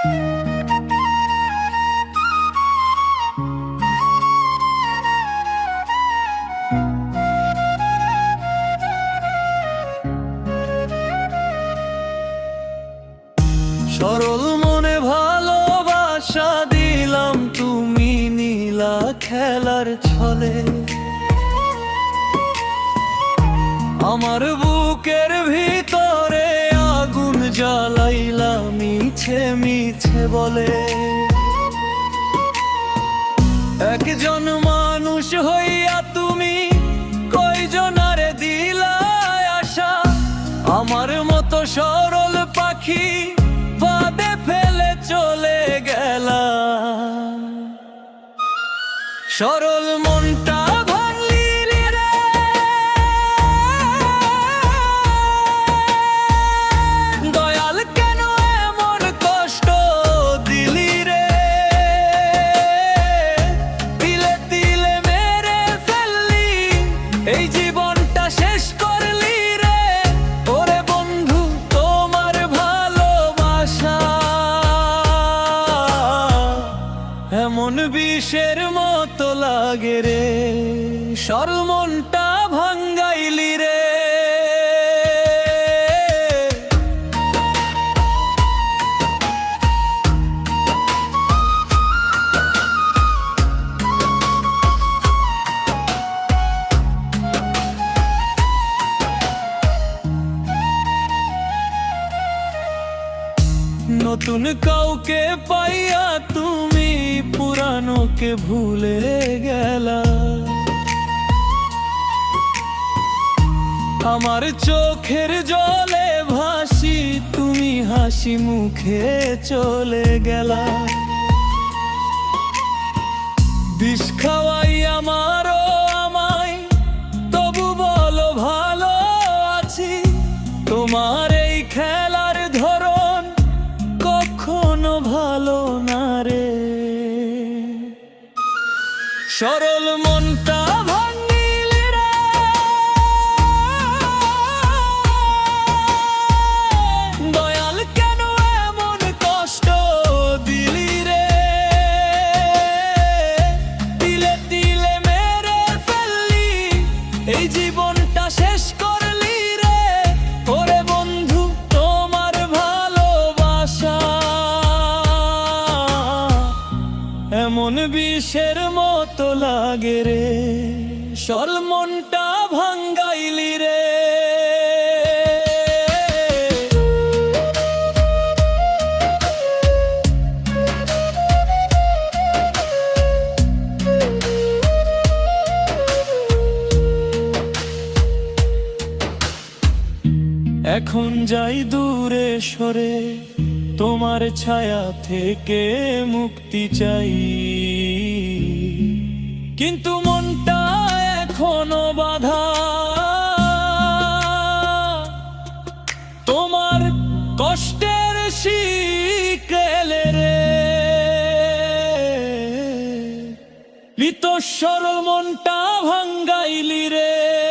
সরল মনে ভালোবাসা দিলাম তুমি নীলা খেলার ছলে। আমার বুকের ভিতরে মিছে বলে। একজন মানুষ হইয়া তুমি কয়জনারে দিলা আশা? আমার মতো সরল পাখি বাদে ফেলে চলে গেলা সরল মনটা এমন বিষের মতো লাগে রে সরল মনটা ভাঙ্গাইলি রে। নতুন কাউকে তুমি পুরানোকে ভুলে গেলা আমার চোখের জলে ভাসি, তুমি হাসি মুখে চলে গেলা বিষ খাওয়াই আমারও আমায়, তবু বলো ভালো আছি। তোমার এই খেলার ধরন কখনো ভালো না রে। সরল মনটা এমন বিষের মতো লাগে রে সল মনটা ভাঙ্গাইলি রে। এখন যাই দূরে সরে তোমার ছায়া থেকে মুক্তি চাই। কিন্তু মনটা এখনও বাধা। তোমার কষ্টের শিকেলে রে। সরল মনটা ভাঙ্গাইলি রে।